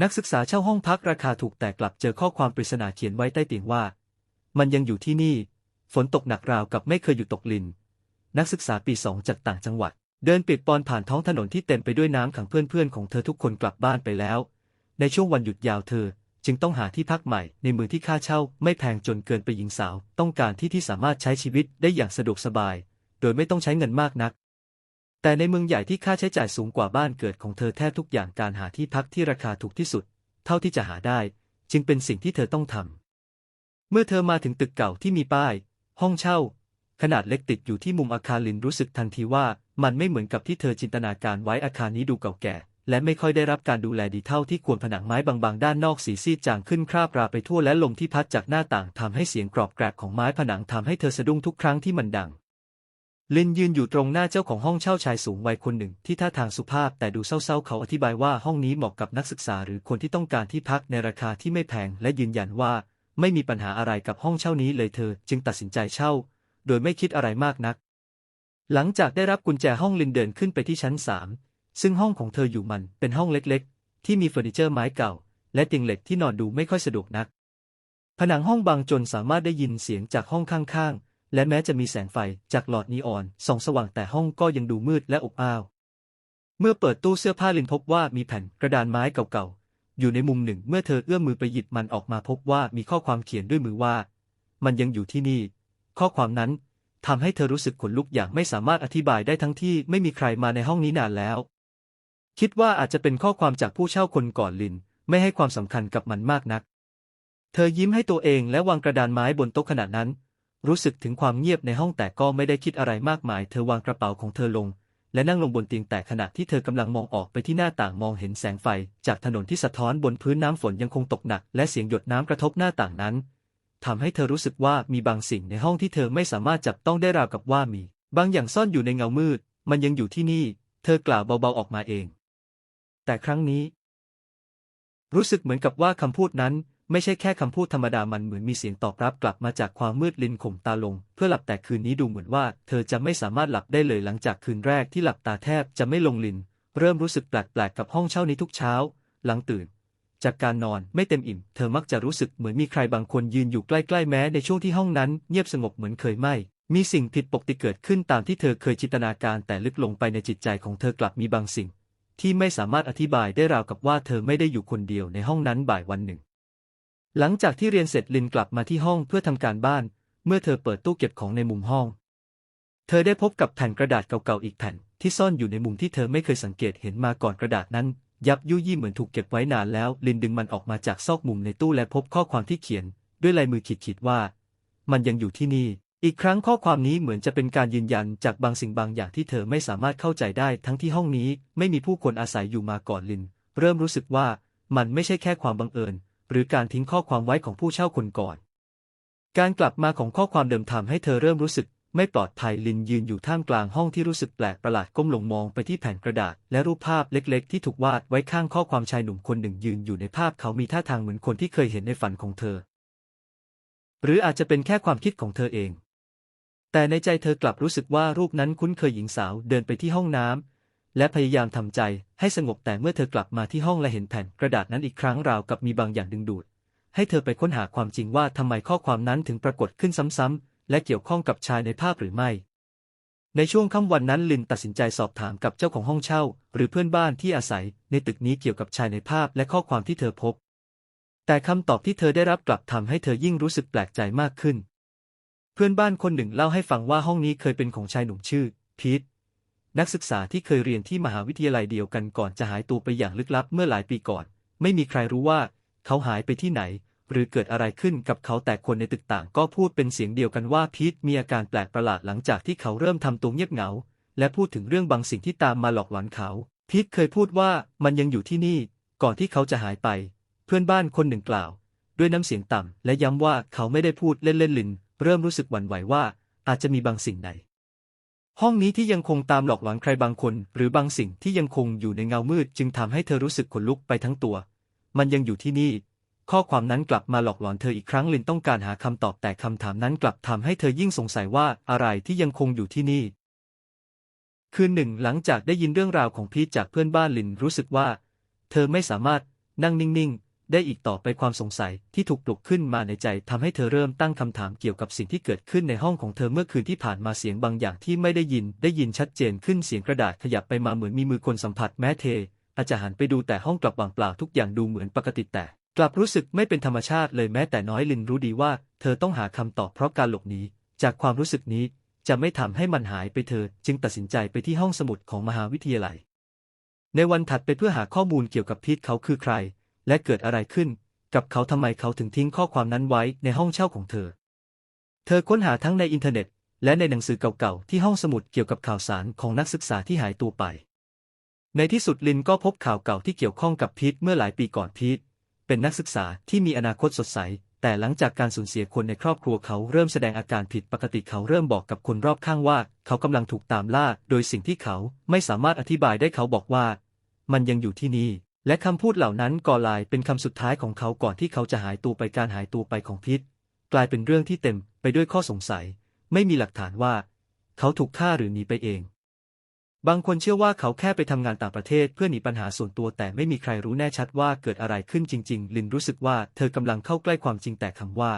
นักศึกษาเช่าห้องพักราคาถูกแต่กลับเจอข้อความปริศนาเขียนไว้ใต้เตียงว่า มันยังอยู่ที่นี่ ฝนตกหนักราวกับไม่เคยหยุดตกลิน นักศึกษาปีสองจากต่างจังหวัด เดินปียกปอนผ่านท้องถนนที่เต็มไปด้วยน้ำขังเพื่อนๆของเธอทุกคนกลับบ้านไปแล้ว ในช่วงวันหยุดยาวเธอ จึงต้องหาที่พักใหม่ในเมืองที่ค่าเช่า ไม่แพงจนเกินไปหญิงสาว ต้องการที่ที่สามารถใช้ชีวิตได้อย่างสะดวกสบาย โดยไม่ต้องใช้เงินมากนัก แต่ในเมืองใหญ่ที่ค่าใช้จ่ายสูงกว่าบ้านเกิดของเธอแทบทุกอย่างการหาที่พักที่ราคาถูกที่สุด เท่าที่จะหาได้ จึงเป็นสิ่งที่เธอต้องทำเมื่อเธอมาถึงตึกเก่าที่มีป้าย ห้องเช่า ขนาดเล็กติดอยู่ที่มุมอาคารลินรู้สึกทันทีว่ามันไม่เหมือนกับที่เธอจินตนาการไว้อาคารนี้ดูเก่าแก่ และไม่ค่อยได้รับการดูแลดีเท่าที่ควรผนังไม้บางๆ ด้านนอกสีซีดจางขึ้นคราบราไปทั่วและลมที่พัดจากหน้าต่างทำให้เสียงกรอบแกรบของไม้ผนังทำให้เธอสะดุ้งทุกครั้งที่มันดัง ลินยืนอยู่ตรงหน้าเจ้าของห้องเช่าชายสูงวัยคนหนึ่ง ที่ท่าทางสุภาพแต่ดูเศร้าๆ เขาอธิบายว่าห้องนี้เหมาะกับนักศึกษาหรือคนที่ต้องการที่พักในราคาที่ไม่แพงและยืนยันว่าไม่มีปัญหาอะไรกับห้องเช่านี้เลยเธอ จึงตัดสินใจเช่า โดยไม่คิดอะไรมากนัก หลังจากได้รับกุญแจห้องลินเดินขึ้นไปที่ชั้นสามซึ่งห้องของเธออยู่มันเป็นห้องเล็กๆ ที่มีเฟอร์นิเจอร์ไม้เก่า และเตียงเหล็กที่นอนดูไม่ค่อยสะดวกนัก ผนังห้องบางจนสามารถได้ยินเสียงจากห้องข้างๆ และแม้จะมีแสงไฟจากหลอดนีออนส่องสว่างแต่ห้องก็ยังดูมืดและอบอ้าว เมื่อเปิดตู้เสื้อผ้าลินพบว่ามีแผ่นกระดานไม้เก่าๆ อยู่ในมุมหนึ่งเมื่อเธอเอื้อมมือไปหยิบมันออกมาพบว่ามีข้อความเขียนด้วยมือว่า มันยังอยู่ที่นี่ ข้อความนั้นทำให้เธอรู้สึกขนลุกอย่างไม่สามารถอธิบายได้ทั้งที่ไม่มีใครมาในห้องนี้นานแล้ว คิดว่าอาจจะเป็นข้อความจากผู้เช่าคนก่อนลิน ไม่ให้ความสำคัญกับมันมากนัก เธอยิ้มให้ตัวเองและวางกระดานไม้บนโต๊ะขณะนั้น รู้สึกถึงความเงียบในห้องแต่ก็ไม่ได้คิดอะไรมากมาย เธอวางกระเป๋าของเธอลง และนั่งลงบนเตียงแต่ขณะที่เธอกำลังมองออกไปที่หน้าต่างมองเห็นแสงไฟ จากถนนที่สะท้อนบนพื้นน้ำฝนยังคงตกหนัก และเสียงหยดน้ำกระทบหน้าต่างนั้นทำให้เธอรู้สึกว่ามีบางสิ่งในห้องที่เธอไม่สามารถจับต้องได้ราวกับว่ามี บางอย่างซ่อนอยู่ในเงามืด มันยังอยู่ที่นี่ เธอกล่าวเบาๆออกมาเอง แต่ครั้งนี้ รู้สึกเหมือนกับว่าคำพูดนั้น ไม่ใช่แค่คำพูดธรรมดามันเหมือนมีเสียงตอบรับกลับมาจากความมืดลินข่มตาลง เพื่อหลับแต่คืนนี้ดูเหมือนว่า เธอจะไม่สามารถหลับได้เลยหลังจากคืนแรกที่หลับตาแทบจะไม่ลงลิน เริ่มรู้สึกแปลกๆกับห้องเช่านี้ทุกเช้า หลังตื่น จากการนอนไม่เต็มอิ่ม เธอมักจะรู้สึกเหมือนมีใครบางคนยืนอยู่ใกล้ๆแม้ในช่วงที่ห้องนั้นเงียบสงบเหมือนเคยไม่มีสิ่งผิดปกติเกิดขึ้นตามที่เธอเคยจินตนาการแต่ลึกลงไปในจิตใจของเธอกลับมีบางสิ่ง ที่ไม่สามารถอธิบายได้ราวกับว่าเธอไม่ได้อยู่คนเดียวในห้องนั้นบ่ายวันหนึ่ง หลังจากที่เรียนเสร็จลินกลับมาที่ห้องเพื่อทำการบ้าน เมื่อเธอเปิดตู้เก็บของในมุมห้อง เธอได้พบกับแผ่นกระดาษเก่าๆอีกแผ่น ที่ซ่อนอยู่ในมุมที่เธอไม่เคยสังเกตเห็นมาก่อนกระดาษนั้น ยับยุยี่เหมือนถูกเก็บไว้นานแล้ว ลินดึงมันออกมาจากซอกมุมในตู้และพบข้อความที่เขียน ด้วยลายมือขีดๆว่า มันยังอยู่ที่นี่ อีกครั้งข้อความนี้เหมือนจะเป็นการยืนยันจากบางสิ่งบางอย่างที่เธอไม่สามารถเข้าใจได้ ทั้งที่ห้องนี้ไม่มีผู้คนอาศัยอยู่มาก่อนลิน เริ่มรู้สึกว่ามันไม่ใช่แค่ความบังเอิญ หรือการทิ้งข้อความไว้ของผู้เช่าคนก่อน การกลับมาของข้อความเดิมทำให้เธอเริ่มรู้สึกไม่ปลอดภัยลินยืนอยู่ท่ามกลางห้องที่รู้สึกแปลกประหลาดก้มลงมองไปที่แผ่นกระดาษ และรูปภาพเล็ก ๆ ที่ถูกวาดไว้ข้างข้อความชายหนุ่มคนหนึ่งยืนอยู่ในภาพเขามีท่าทางเหมือนคนที่เคยเห็นในฝันของเธอ หรืออาจจะเป็นแค่ความคิดของเธอเอง แต่ในใจเธอกลับรู้สึกว่ารูปนั้นคุ้นเคยหญิงสาวเดินไปที่ห้องน้ำ และพยายามทำใจให้สงบแต่เมื่อเธอกลับมาที่ห้องและเห็นแผ่นกระดาษนั้นอีกครั้งราวกับมีบางอย่างดึงดูด ให้เธอไปค้นหาความจริงว่าทำไมข้อความนั้นถึงปรากฏขึ้นซ้ำๆและเกี่ยวข้องกับชายในภาพหรือไม่ ในช่วงค่ำวันนั้นลินตัดสินใจสอบถามกับเจ้าของห้องเช่า หรือเพื่อนบ้านที่อาศัยในตึกนี้เกี่ยวกับชายในภาพและข้อความที่เธอพบ แต่คำตอบที่เธอได้รับกลับทำให้เธอยิ่งรู้สึกแปลกใจมากขึ้น เพื่อนบ้านคนหนึ่งเล่าให้ฟังว่าห้องนี้เคยเป็นของชายหนุ่มชื่อพีท นักศึกษาที่เคยเรียนที่มหาวิทยาลัยเดียวกันก่อนจะหายตัวไปอย่างลึกลับเมื่อหลายปีก่อน ไม่มีใครรู้ว่า เขาหายไปที่ไหน หรือเกิดอะไรขึ้นกับเขาแต่คนในตึกต่างก็พูดเป็นเสียงเดียวกันว่าพีทมีอาการแปลกประหลาดหลังจากที่เขาเริ่มทำตัวเงียบเหงา และพูดถึงเรื่องบางสิ่งที่ตามมาหลอกหลอนเขาพีทเคยพูดว่ามันยังอยู่ที่นี่ ก่อนที่เขาจะหายไป เพื่อนบ้านคนหนึ่งกล่าว ด้วยน้ำเสียงต่ำและย้ำว่าเขาไม่ได้พูดเล่นๆลินเริ่มรู้สึกหวั่นไหวว่าอาจจะมีบางสิ่งใน ห้องนี้ที่ยังคงตามหลอกหลอนใครบางคน หรือบางสิ่งที่ยังคงอยู่ในเงามืด จึงทำให้เธอรู้สึกขนลุกไปทั้งตัว มันยังอยู่ที่นี่ ข้อความนั้นกลับมาหลอกหลอนเธออีกครั้งลินต้องการหาคำตอบแต่คำถามนั้นกลับทำให้เธอยิ่งสงสัยว่าอะไรที่ยังคงอยู่ที่นี่ คืนหนึ่ง หลังจากได้ยินเรื่องราวของพีทจากเพื่อนบ้านลินรู้สึกว่า เธอไม่สามารถนั่งนิ่งๆ ได้อีกต่อไปความสงสัยที่ถูกปลุกขึ้นมาในใจทำให้เธอเริ่มตั้งคำถามเกี่ยวกับสิ่งที่เกิดขึ้นในห้องของเธอเมื่อคืนที่ผ่านมาเสียงบางอย่างที่ไม่ได้ยิน ได้ยินชัดเจนขึ้นเสียงกระดาษขยับไปมาเหมือนมีมือคนสัมผัสแม้เทอาจจะหันไปดูแต่ห้องกลับว่างเปล่าทุกอย่างดูเหมือนปกติแต่ กลับรู้สึกไม่เป็นธรรมชาติเลยแม้แต่น้อยลินรู้ดีว่า เธอต้องหาคำตอบเพราะการหลบหนีจากความรู้สึกนี้จะไม่ทำให้มันหายไปเธอ จึงตัดสินใจไปที่ห้องสมุดของมหาวิทยาลัย ในวันถัดไปเพื่อหาข้อมูลเกี่ยวกับพีทเขาคือใคร และเกิดอะไรขึ้น กับเขาทำไมเขาถึงทิ้งข้อความนั้นไว้ในห้องเช่าของเธอ เธอค้นหาทั้งในอินเทอร์เน็ต และในหนังสือเก่าๆที่ห้องสมุดเกี่ยวกับข่าวสารของนักศึกษาที่หายตัวไป ในที่สุดลินก็พบข่าวเก่าที่เกี่ยวข้องกับพีทเมื่อหลายปีก่อนพีทเป็นนักศึกษาที่มีอนาคตสดใส แต่หลังจากการสูญเสียคนในครอบครัวเขาเริ่มแสดงอาการผิดปกติเขาเริ่มบอกกับคนรอบข้างว่า เขากำลังถูกตามล่า โดยสิ่งที่เขาไม่สามารถอธิบายได้เขาบอกว่า มันยังอยู่ที่นี่ และคำพูดเหล่านั้นก่อลายเป็นคำสุดท้ายของเขาก่อนที่เขาจะหายตัวไปการหายตัวไปของพิษ กลายเป็นเรื่องที่เต็มไปด้วยข้อสงสัย ไม่มีหลักฐานว่า เขาถูกฆ่าหรือหนีไปเอง บางคนเชื่อว่าเขาแค่ไปทำงานต่างประเทศเพื่อหนีปัญหาส่วนตัวแต่ไม่มีใครรู้แน่ชัดว่าเกิดอะไรขึ้นจริง ๆ ลินรู้สึกว่าเธอกำลังเข้าใกล้ความจริงแต่คำว่า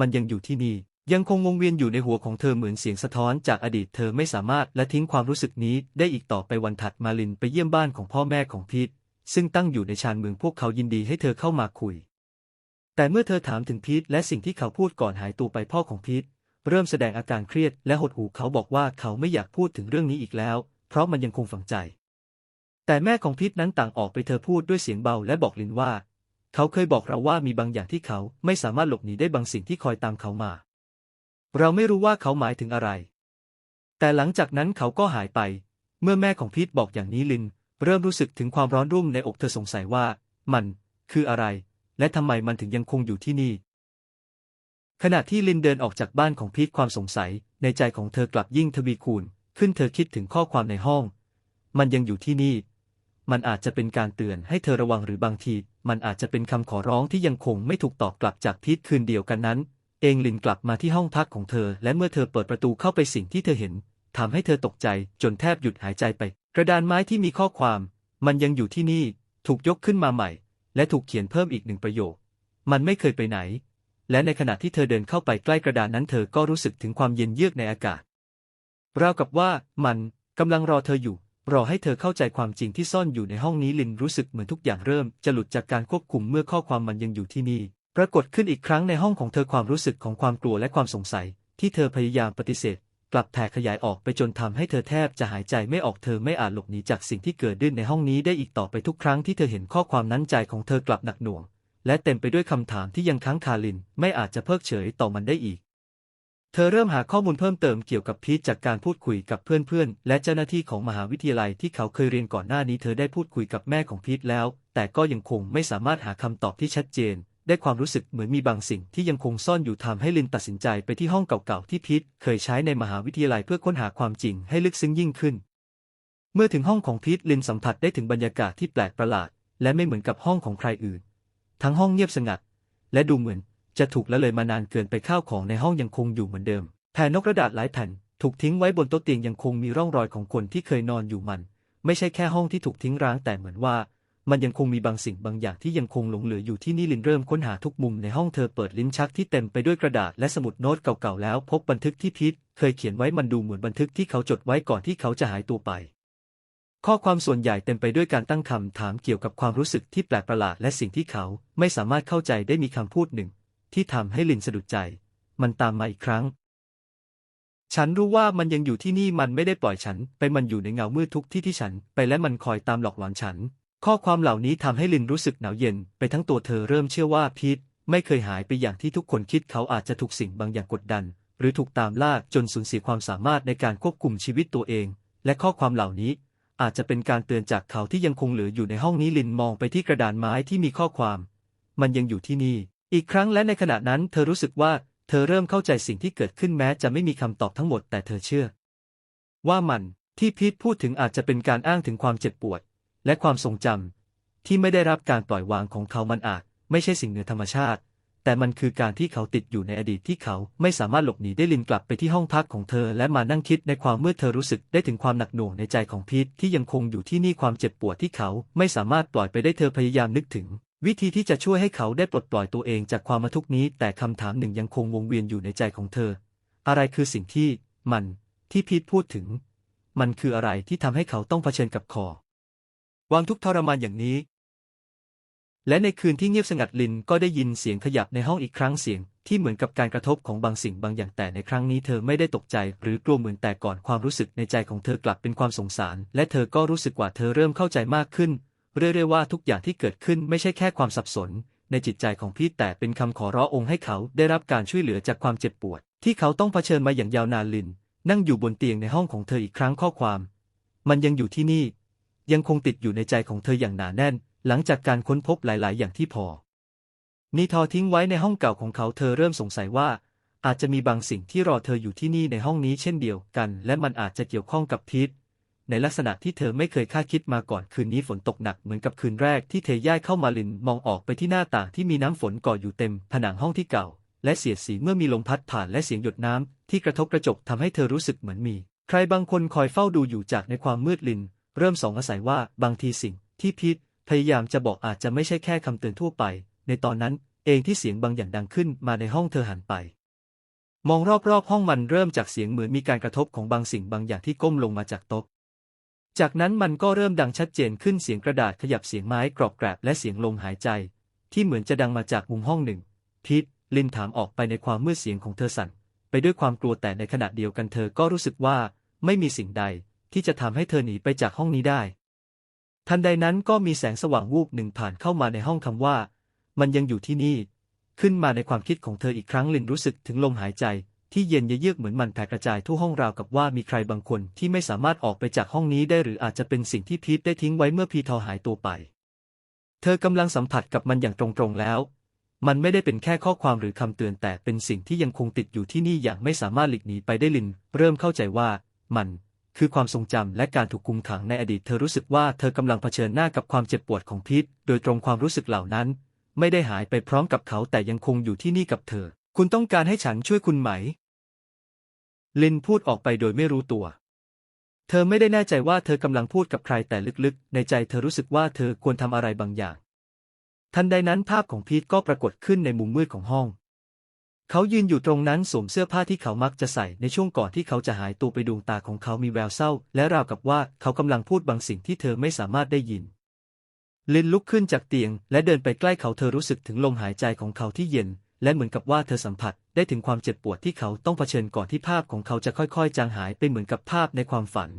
มันยังอยู่ที่นี่ยังคงวงเวียนอยู่ในหัวของเธอเหมือนเสียงสะท้อนจากอดีตเธอไม่สามารถและทิ้งความรู้สึกนี้ได้อีกต่อไปวันถัดมาลินไปเยี่ยมบ้านของพ่อแม่ของพีท ซึ่งตั้งอยู่ในชานเมืองพวกเขายินดีให้เธอเข้ามาคุย แต่เมื่อเธอถามถึงพีทและสิ่งที่เขาพูดก่อนหายตัวไปพ่อของพีทเริ่มแสดงอาการเครียดและหดหู่เขาบอกว่าเขาไม่อยากพูดถึงเรื่องนี้อีกแล้ว เพราะมันยังคงฝังใจ แต่แม่ของพีทนั้นต่างออกไปเธอพูดด้วยเสียงเบาและบอกลินว่า เขาเคยบอกเราว่ามีบางอย่างที่เขาไม่สามารถหลบหนีได้บางสิ่งที่คอยตามเขามา เราไม่รู้ว่าเขาหมายถึงอะไร แต่หลังจากนั้นเขาก็หายไป เมื่อแม่ของพีทบอกอย่างนี้ลิน เริ่มรู้สึกถึงความร้อนรุ่มในอกเธอสงสัยว่า มัน คืออะไร และทำไมมันถึงยังคงอยู่ที่นี่ ขณะที่ลินเดินออกจากบ้านของพีทความสงสัย ในใจของเธอกลับยิ่งทวีคูณ ขึ้นเธอคิดถึงข้อความในห้อง มันยังอยู่ที่นี่ มันอาจจะเป็นการเตือนให้เธอระวังหรือบางที มันอาจจะเป็นคำขอร้องที่ยังคงไม่ถูกตอบกลับจากพีทคืนเดียวกันนั้น เองลินกลับมาที่ห้องพักของเธอ และเมื่อเธอเปิดประตูเข้าไปสิ่งที่เธอเห็นทำให้เธอตกใจจนแทบหยุดหายใจไป กระดานไม้ที่มีข้อความ มันยังอยู่ที่นี่ ถูกยกขึ้นมาใหม่ และถูกเขียนเพิ่มอีกหนึ่งประโยค มันไม่เคยไปไหน และในขณะที่เธอเดินเข้าไปใกล้กระดานนั้นเธอก็รู้สึกถึงความเย็นเยือกในอากาศราวกับว่ามันกำลังรอเธออยู่ รอให้เธอเข้าใจความจริงที่ซ่อนอยู่ในห้องนี้ลินรู้สึกเหมือนทุกอย่างเริ่ม จะหลุดจากการควบคุมเมื่อข้อความมันยังอยู่ที่นี่ ปรากฏขึ้นอีกครั้งในห้องของเธอความรู้สึกของความกลัวและความสงสัย ที่เธอพยายามปฏิเสธ กลับแผ่ขยายออกไปจนทำให้เธอแทบจะหายใจไม่ออกเธอไม่อาจหลบหนีจากสิ่งที่เกิดขึ้นในห้องนี้ได้อีกต่อไปทุกครั้งที่เธอเห็นข้อความนั้นใจของเธอกลับหนักหน่วง และเต็มไปด้วยคำถามที่ยังค้างคาลินไม่อาจจะเพิกเฉยต่อมันได้อีก เธอเริ่มหาข้อมูลเพิ่มเติมเกี่ยวกับพีทจากการพูดคุยกับเพื่อนๆ และเจ้าหน้าที่ของมหาวิทยาลัยที่เขาเคยเรียนก่อนหน้านี้เธอได้พูดคุยกับแม่ของพีทแล้ว แต่ก็ยังคงไม่สามารถหาคำตอบที่ชัดเจน ได้ความรู้สึกเหมือนมีบางสิ่งที่ยังคงซ่อนอยู่ทำให้ลินตัดสินใจไปที่ห้องเก่าๆที่พีทเคยใช้ในมหาวิทยาลัยเพื่อค้นหาความจริงให้ลึกซึ้งยิ่งขึ้น เมื่อถึงห้องของพีทลินสัมผัสได้ถึงบรรยากาศที่แปลกประหลาด และไม่เหมือนกับห้องของใครอื่น ทั้งห้องเงียบสงัด และดูเหมือนจะถูกละเลยมานานเกินไปข้าวของในห้องยังคงอยู่เหมือนเดิม แผ่นนกกระดาษหลายแผ่นถูกทิ้งไว้บนโต๊ะเตียงยังคงมีร่องรอยของคนที่เคยนอนอยู่มัน ไม่ใช่แค่ห้องที่ถูกทิ้งร้างแต่เหมือนว่า มันยังคงมีบางสิ่งบางอย่างที่ยังคงหลงเหลืออยู่ที่นี่ลินเริ่มค้นหาทุกมุมในห้องเธอเปิดลิ้นชักที่เต็มไปด้วยกระดาษและสมุดโน้ตเก่าๆแล้ว พบบันทึกที่พีทเคยเขียนไว้มันดูเหมือนบันทึกที่เขาจดไว้ก่อนที่เขาจะหายตัวไป ข้อความส่วนใหญ่เต็มไปด้วยการตั้งคำถามเกี่ยวกับความรู้สึกที่แปลกประหลาดและสิ่งที่เขาไม่สามารถเข้าใจได้มีคำพูดหนึ่ง ที่ทำให้ลินสะดุดใจ มันตามมาอีกครั้ง ฉันรู้ว่ามันยังอยู่ที่นี่มันไม่ได้ปล่อยฉัน ไปมันอยู่ในเงามืดทุกที่ที่ฉัน ไปและมันคอยตามหลอกหลอนฉัน ข้อความเหล่านี้ทำให้ลินรู้สึกหนาวเย็นไปทั้งตัวเธอเริ่มเชื่อว่าพีทไม่เคยหายไปอย่างที่ทุกคนคิดเขาอาจจะถูกสิ่งบางอย่างกดดัน หรือถูกตามล่าจนสูญเสียความสามารถในการควบคุมชีวิตตัวเอง และข้อความเหล่านี้อาจจะเป็นการเตือนจากเขาที่ยังคงเหลืออยู่ในห้องนี้ลินมองไปที่กระดานไม้ที่มีข้อความ มันยังอยู่ที่นี่ อีกครั้งและในขณะนั้นเธอรู้สึกว่าเธอเริ่มเข้าใจสิ่งที่เกิดขึ้นแม้จะไม่มีคำตอบทั้งหมดแต่เธอเชื่อ ว่ามันที่พีทพูดถึงอาจจะเป็นการอ้างถึงความเจ็บปวด และความทรงจำที่ไม่ได้รับการปล่อยวางของเขามันอาจ ไม่ใช่สิ่งเหนือธรรมชาติ แต่มันคือการที่เขาติดอยู่ในอดีตที่เขาไม่สามารถหลบหนีได้ลินกลับไปที่ห้องพักของเธอ และมานั่งคิดในความเมื่อเธอรู้สึกได้ถึงความหนักหน่วงในใจของพีทที่ยังคงอยู่ที่นี่ความเจ็บปวดที่เขาไม่สามารถปล่อยไปได้เธอพยายามนึกถึงวิธีที่จะช่วยให้เขาได้ปลดปล่อยตัวเองจากความมาทุกข์นี้ แต่คำถามหนึ่งยังคงวงเวียนอยู่ในใจของเธอ อะไรคือสิ่งที่ มัน ที่พีทพูดถึง มันคืออะไรที่ทำให้เขาต้องเผชิญกับคอ วางทุกทรมานอย่างนี้ และในคืนที่เงียบสงัดลินก็ได้ยินเสียงขยับในห้องอีกครั้งเสียง ที่เหมือนกับการกระทบของบางสิ่งบางอย่างแต่ในครั้งนี้เธอไม่ได้ตกใจ หรือกลัวเหมือนแต่ก่อนความรู้สึกในใจของเธอกลับเป็นความสงสาร และเธอก็รู้สึกว่าเธอเริ่มเข้าใจมากขึ้น เรื่อยๆว่าทุกอย่างที่เกิดขึ้นไม่ใช่แค่ความสับสน ในจิตใจของพีทแต่เป็นคำขอร้ององค์ให้เขาได้รับการช่วยเหลือจากความเจ็บปวด ที่เขาต้องเผชิญมาอย่างยาวนานลินนั่งอยู่บนเตียงในห้องของเธออีกครั้งข้อความ มันยังอยู่ที่นี่ ยังคงติดอยู่ในใจของเธออย่างหนาแน่น หลังจากการค้นพบหลาย ๆ อย่างที่พอนีทอทิ้งไว้ในห้องเก่าของเขาเธอเริ่มสงสัยว่า อาจจะมีบางสิ่งที่รอเธออยู่ที่นี่ในห้องนี้เช่นเดียวกัน และมันอาจจะเกี่ยวข้องกับพีทในลักษณะที่เธอไม่เคยคาดคิดมาก่อนคืนนี้ฝนตกหนักเหมือนกับคืนแรกที่เธอย่ายเข้ามาลินมองออกไปที่หน้าต่างที่มีน้ำฝนก่ออยู่เต็ม ผนังห้องที่เก่า และเสียดสีเมื่อมีลมพัดผ่านและเสียงหยดน้ำที่กระทบกระจกทำให้เธอรู้สึกเหมือนมี ใครบางคนคอยเฝ้าดูอยู่จากในความมืดลิน เริ่มสองอาศัยว่าบางทีสิ่งที่พีทพยายามจะบอกอาจจะไม่ใช่แค่คำเตือนทั่วไป ในตอนนั้นเองที่เสียงบางอย่างดังขึ้นมาในห้องเธอหันไป มองรอบๆห้องมันเริ่มจากเสียงเหมือนมีการกระทบของบางสิ่งบางอย่างที่ก้มลงมาจากโต๊ะจากนั้นมันก็เริ่มดังชัดเจนขึ้นเสียงกระดาษขยับเสียงไม้กรอบแกรบและเสียงลมหายใจ ที่เหมือนจะดังมาจากมุมห้องหนึ่งพีทลินถามออกไปในความมืดเสียงของเธอสั่น ไปด้วยความกลัวแต่ในขณะเดียวกันเธอก็รู้สึกว่า ไม่มีสิ่งใด ที่จะทำให้เธอหนีไปจากห้องนี้ได้ ทันใดนั้นก็มีแสงสว่างวูบหนึ่งผ่านเข้ามาในห้องคำว่า มันยังอยู่ที่นี่ ขึ้นมาในความคิดของเธออีกครั้งลินรู้สึกถึงลมหายใจ ที่เย็นเยือกเหมือนมันแผ่กระจายทั่วห้องราวกับว่ามีใครบางคนที่ไม่สามารถออกไปจากห้องนี้ได้หรืออาจจะเป็นสิ่งที่พีทได้ทิ้งไว้เมื่อพีทอหายตัวไป เธอกำลังสัมผัสกับมันอย่างตรงๆแล้ว มันไม่ได้เป็นแค่ข้อความหรือคำเตือนแต่เป็นสิ่งที่ยังคงติดอยู่ที่นี่อย่างไม่สามารถหลีกหนีไปได้ลิน เริ่มเข้าใจว่า มัน คือความทรงจำและการถูกคุมขังในอดีตเธอรู้สึกว่าเธอกำลังเผชิญหน้ากับความเจ็บปวดของพีทโดยตรงความรู้สึกเหล่านั้น ไม่ได้หายไปพร้อมกับเขาแต่ยังคงอยู่ที่นี่กับเธอ คุณต้องการให้ฉันช่วยคุณไหม ลินพูดออกไปโดยไม่รู้ตัว เธอไม่ได้แน่ใจว่าเธอกำลังพูดกับใครแต่ลึกๆ ในใจเธอรู้สึกว่าเธอควรทำอะไรบางอย่าง ทันใดนั้นภาพของพีทก็ปรากฏขึ้นในมุมมืดของห้อง เขายืนอยู่ตรงนั้นสวมเสื้อผ้าที่เขามักจะใส่ในช่วงก่อนที่เขาจะหายตัวไปดวงตาของเขามีแววเศร้า และราวกับว่าเขากำลังพูดบางสิ่งที่เธอไม่สามารถได้ยิน ลินลุกขึ้นจากเตียง และเดินไปใกล้เขาเธอรู้สึกถึงลมหายใจของเขาที่เย็น และเหมือนกับว่าเธอสัมผัสได้ถึงความเจ็บปวดที่เขาต้องเผชิญก่อนที่ภาพของเขาจะค่อยๆ จางหายไปเหมือนกับภาพในความฝัน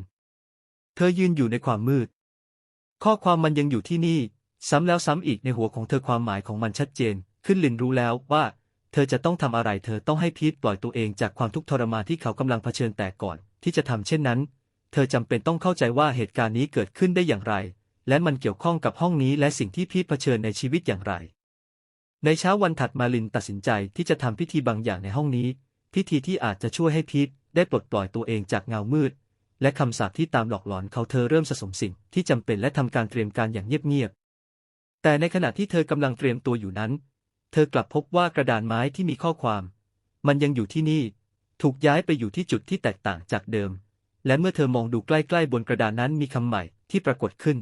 เธอยืนอยู่ในความมืด ข้อความมันยังอยู่ที่นี่ ซ้ำแล้วซ้ำอีกในหัวของเธอความหมายของมันชัดเจน ขึ้นลินรู้แล้วว่า เธอจะต้องทำอะไรเธอต้องให้พีทปล่อยตัวเองจากความทุกข์ทรมานที่เขากำลังเผชิญแต่ก่อน ที่จะทำเช่นนั้น เธอจำเป็นต้องเข้าใจว่าเหตุการณ์นี้เกิดขึ้นได้อย่างไร และมันเกี่ยวข้องกับห้องนี้และสิ่งที่พีทเผชิญในชีวิตอย่างไร ในเช้าวันถัดมาลินตัดสินใจที่จะทำพิธีบางอย่างในห้องนี้ พิธีที่อาจจะช่วยให้พีทได้ปลดปล่อยตัวเองจากเงามืด และคำสาปที่ตามหลอกหลอนเขาเธอเริ่มสะสมสิ่งที่จำเป็นและทำการเตรียมการอย่างเงียบๆแต่ในขณะที่เธอกำลังเตรียมตัวอยู่นั้น เธอกลับพบว่ากระดานไม้ที่มีข้อความ มันยังอยู่ที่นี่ ถูกย้ายไปอยู่ที่จุดที่แตกต่างจากเดิม และเมื่อเธอมองดูใกล้ๆบนกระดานนั้นมีคำใหม่ที่ปรากฏขึ้น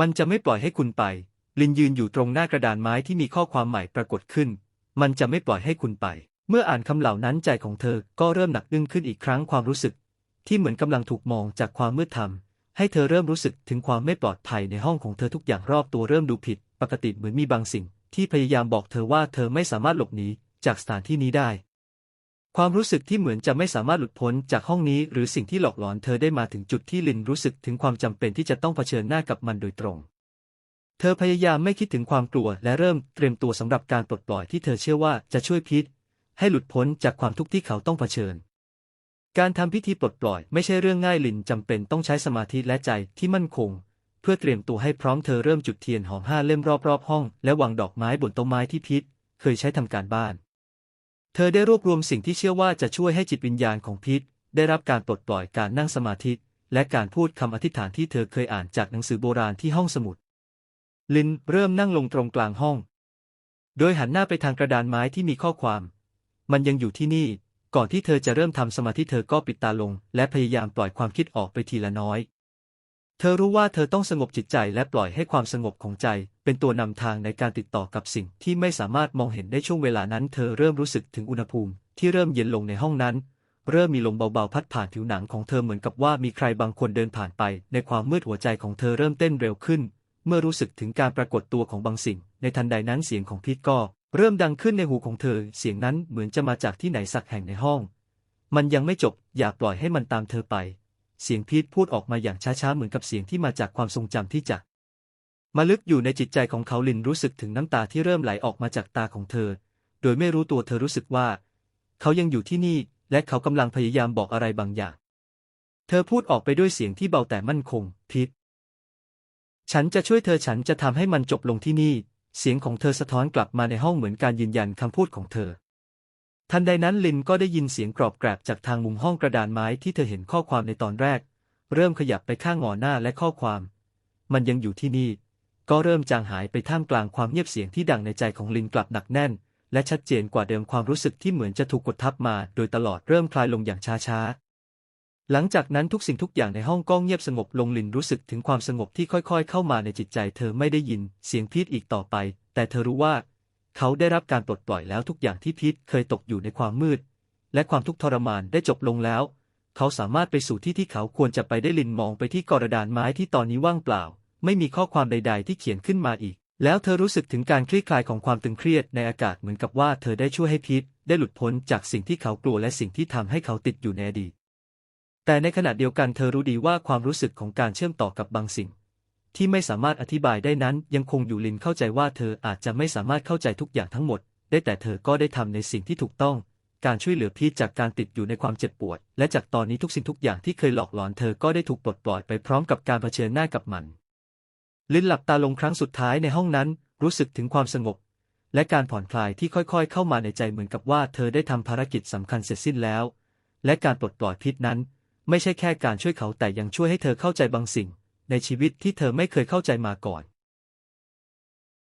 มันจะไม่ปล่อยให้คุณไป ลินยืนอยู่ตรงหน้ากระดานไม้ที่มีข้อความใหม่ปรากฏขึ้น มันจะไม่ปล่อยให้คุณไป เมื่ออ่านคำเหล่านั้นใจของเธอก็เริ่มหนักอึ้งขึ้นอีกครั้งความรู้สึก ที่เหมือนกำลังถูกมองจากความมืดทำให้เธอเริ่มรู้สึกถึงความไม่ปลอดภัยในห้องของเธอทุกอย่างรอบตัวเริ่มดูผิด ปกติเหมือนมีบางสิ่ง ที่พยายามบอกเธอว่าเธอไม่สามารถหลบหนีจากสถานที่นี้ได้ ความรู้สึกที่เหมือนจะไม่สามารถหลุดพ้นจากห้องนี้ หรือสิ่งที่หลอกหลอนเธอได้มาถึงจุดที่ลินรู้สึกถึงความจำเป็นที่จะต้องเผชิญหน้ากับมันโดยตรง เธอพยายามไม่คิดถึงความกลัว และเริ่มเตรียมตัวสำหรับการปลดปล่อยที่เธอเชื่อว่าจะช่วยพีทให้หลุดพ้นจากความทุกข์ที่เขาต้องเผชิญการทำพิธีปลดปล่อยไม่ใช่เรื่องง่ายลินจำเป็นต้องใช้สมาธิและใจที่มั่นคง เพื่อเตรียมตัวให้พร้อมเธอเริ่มจุดเทียนหอมห้าเล่มรอบๆห้อง และวางดอกไม้บนโต๊ะไม้ที่พีทเคยใช้ทำการบ้าน เธอได้รวบรวมสิ่งที่เชื่อว่าจะช่วยให้จิตวิญญาณของพีทได้รับการปลดปล่อยการนั่งสมาธิและการพูดคำอธิษฐานที่เธอเคยอ่านจากหนังสือโบราณที่ห้องสมุด ลินเริ่มนั่งลงตรงกลางห้อง โดยหันหน้าไปทางกระดานไม้ที่มีข้อความ มันยังอยู่ที่นี่ ก่อนที่เธอจะเริ่มทำสมาธิเธอก็ปิดตาลง และพยายามปล่อยความคิดออกไปทีละน้อย เธอรู้ว่าเธอต้องสงบจิตใจและปล่อยให้ความสงบของใจ เป็นตัวนำทางในการติดต่อกับสิ่งที่ไม่สามารถมองเห็นได้ช่วงเวลานั้นเธอเริ่มรู้สึกถึงอุณหภูมิ ที่เริ่มเย็นลงในห้องนั้น เริ่มมีลมเบาๆพัดผ่านผิวหนังของเธอเหมือนกับว่ามีใครบางคนเดินผ่านไป ในความมืดหัวใจของเธอเริ่มเต้นเร็วขึ้น เมื่อรู้สึกถึงการปรากฏตัวของบางสิ่ง ในทันใดนั้นเสียงของพีทก็ เริ่มดังขึ้นในหูของเธอ เสียงนั้นเหมือนจะมาจากที่ไหนสักแห่งในห้อง มันยังไม่จบ อย่าปล่อยให้มันตามเธอไป เสียงพีทพูดออกมาอย่างช้าๆเหมือนกับเสียงที่มาจากความทรงจำที่จะมาลึกอยู่ในจิตใจของเขาลินรู้สึกถึงน้ำตาที่เริ่มไหลออกมาจากตาของเธอ โดยไม่รู้ตัวเธอรู้สึกว่า เขายังอยู่ที่นี่ และเขากำลังพยายามบอกอะไรบางอย่าง เธอพูดออกไปด้วยเสียงที่เบาแต่มั่นคงพีทฉันจะช่วยเธอฉันจะทำให้มันจบลงที่นี่ เสียงของเธอสะท้อนกลับมาในห้องเหมือนการยืนยันคำพูดของเธอ ทันใดนั้นลินก็ได้ยินเสียงกรอบแกรบจากทางมุมห้องกระดานไม้ที่เธอเห็นข้อความในตอนแรก เริ่มขยับไปข้างงอหน้าและข้อความ มันยังอยู่ที่นี่ ก็เริ่มจางหายไปท่ามกลางความเงียบเสียงที่ดังในใจของลินกลับหนักแน่น และชัดเจนกว่าเดิมความรู้สึกที่เหมือนจะถูกกดทับมา โดยตลอดเริ่มคลายลงอย่างช้าๆ หลังจากนั้นทุกสิ่งทุกอย่างในห้องก็เงียบสงบลงลินรู้สึกถึงความสงบที่ค่อยๆ เข้ามาในจิตใจ เธอไม่ได้ยิน เสียงพีทอีกต่อไป แต่เธอรู้ว่า เขาได้รับการปลดปล่อยแล้วทุกอย่างที่พีทเคยตกอยู่ในความมืด และความทุกข์ทรมานได้จบลงแล้ว เขาสามารถไปสู่ที่ที่เขาควรจะไปได้ลินมองไปที่กระดานไม้ที่ตอนนี้ว่างเปล่า ไม่มีข้อความใด ๆ ที่เขียนขึ้นมาอีก แล้วเธอรู้สึกถึงการคลี่คลายของความตึงเครียดในอากาศเหมือนกับว่าเธอได้ช่วยให้พีทได้หลุดพ้นจากสิ่งที่เขากลัวและสิ่งที่ทำให้เขาติดอยู่ในอดีตแต่ในขณะเดียวกันเธอรู้ดีว่าความรู้สึกของการเชื่อมต่อกับบางสิ่ง ที่ไม่สามารถอธิบายได้นั้น ยังคงอยู่ลินเข้าใจว่าเธออาจจะไม่สามารถเข้าใจทุกอย่างทั้งหมด ได้แต่เธอก็ได้ทำในสิ่งที่ถูกต้อง การช่วยเหลือพีทจากการติดอยู่ในความเจ็บปวด และจากตอนนี้ทุกสิ่งทุกอย่างที่เคยหลอกหลอนเธอก็ได้ถูกปลดปล่อยไปพร้อมกับการเผชิญหน้ากับมัน ลินหลับตาลงครั้งสุดท้ายในห้องนั้น รู้สึกถึงความสงบ และการผ่อนคลายที่ค่อยๆ เข้ามาในใจเหมือนกับว่าเธอได้ทำภารกิจสำคัญเสร็จสิ้นแล้ว และการปลดปล่อยพิษนั้น ไม่ใช่แค่การช่วยเขาแต่ยังช่วยให้เธอเข้าใจบางสิ่ง ในชีวิตที่เธอไม่เคยเข้าใจมาก่อน